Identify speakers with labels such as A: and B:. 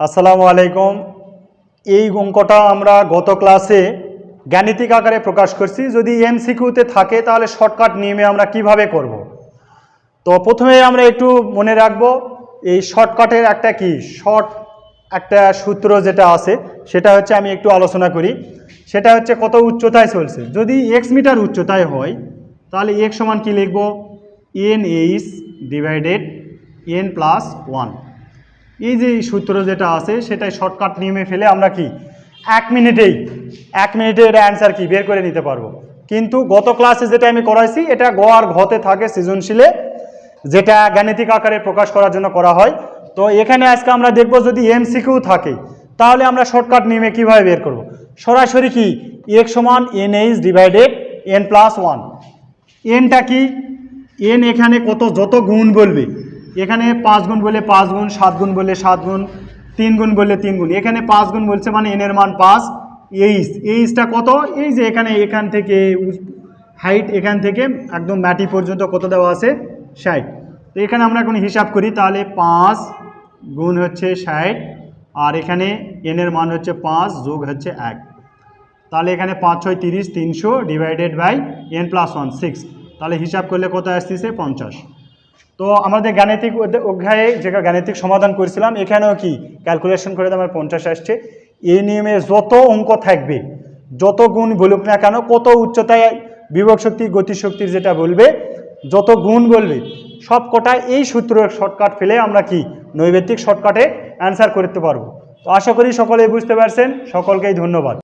A: আসসালামু আলাইকুম। এই অঙ্কটা আমরা গত ক্লাসে গাণিতিক আকারে প্রকাশ করছি। যদি এমসিকিউতে থাকে তাহলে শর্টকাট নিয়মে আমরা কীভাবে করব। তো প্রথমে আমরা একটু মনে রাখব, এই শর্টকাটের একটা কি? শর্ট একটা সূত্র যেটা আছে, সেটা হচ্ছে আমি একটু আলোচনা করি। সেটা হচ্ছে কত উচ্চতায় চলছে। যদি এক্স মিটার উচ্চতায় হয়, তাহলে এক্স সমান কি লিখব? N H divided N plus one এই যে সূত্র যেটা আছে, সেটাই শর্টকাট নিয়মে ফেলে আমরা কি? এক মিনিটেই, এক মিনিটে এটা অ্যান্সার কি? বের করে নিতে পারব। কিন্তু গত ক্লাসে যেটা আমি করাইছি, এটা গ আর ঘতে থাকে সৃজনশীলে, যেটা গাণিতিক আকারে প্রকাশ করার জন্য করা হয়। তো এখানে আজকে আমরা দেখব যদি এমসিকিউ থাকে, তাহলে আমরা শর্টকাট নিয়মে কীভাবে বের করব? সরাসরি কি? এক সমান N H divided N plus one এনটা কি? এন এখানে কত, যত গুণ বলবে? এখানে পাঁচ গুণ বলে পাঁচ গুণ, সাত গুণ বলে সাত গুণ, তিন গুণ বললে তিন গুণ। এখানে পাঁচ গুণ বলছে মানে এনের মান পাঁচ। এইচ এইচটা কত? এই যে এখানে, এখান থেকে হাইট এখান থেকে একদম ম্যাটি পর্যন্ত কত দেওয়া আছে? ষাট। তো এখানে আমরা এখন হিসাব করি, তাহলে পাঁচ গুণ হচ্ছে ষাট, আর এখানে এনের মান হচ্ছে পাঁচ যোগ হচ্ছে এক। তাহলে এখানে পাঁচ, ছয়, তিরিশ, তিনশো divided by N plus one six তাহলে হিসাব করলে কত আসতেছে? পঞ্চাশ। তো আমাদের গাণিতিক অধ্যায়- যেটা গাণিতিক সমাধান করেছিলাম, এখানেও কি? ক্যালকুলেশন করে আমার পঞ্চাশ আসছে। এই নিয়মে যত অঙ্ক থাকবে, যত গুণ বলুক না কেন, কত উচ্চতায় বিভব শক্তি গতিশক্তির যেটা বলবে, যত গুণ বলবে সব কটা এই সূত্রের শর্টকাট ফেলে আমরা কি? নৈবেত্তিক শর্টকাটে অ্যান্সার করতে পারব। তো আশা করি সকলেই বুঝতে পারছেন। সকলকেই ধন্যবাদ।